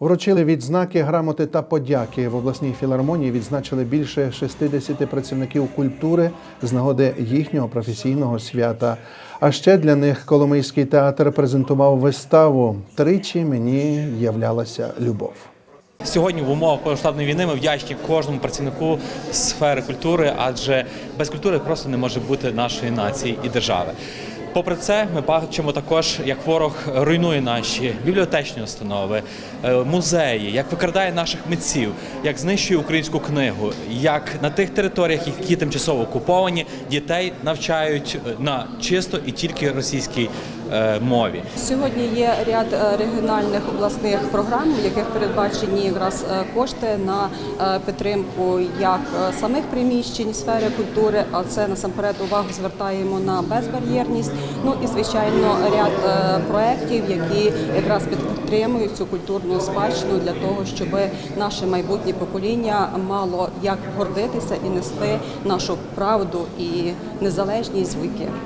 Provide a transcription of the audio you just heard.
Вручили відзнаки, грамоти та подяки. В обласній філармонії відзначили більше 60 працівників культури з нагоди їхнього професійного свята. А ще для них Коломийський театр презентував виставу Тричі мені являлася любов. Сьогодні в умовах повномасштабної війни ми вдячні кожному працівнику сфери культури, адже без культури просто не може бути нашої нації і держави. Попри це, ми бачимо також, як ворог руйнує наші бібліотечні установи, е, музеї, як викрадає наших митців, як знищує українську книгу, як на тих територіях, які тимчасово окуповані, дітей навчають е, на чисто і тільки російській мові. Сьогодні є ряд е, регіональних обласних програм, в яких передбачені якраз е, кошти на е, підтримку як е, самих приміщень сфери культури, а це насамперед увагу звертаємо на безбар'єрність. Ну і звичайно ряд е, проєктів, які якраз підтримують цю культурну спадщину для того, щоб наше майбутнє покоління мало як гордитися і нести нашу правду і незалежність в віки.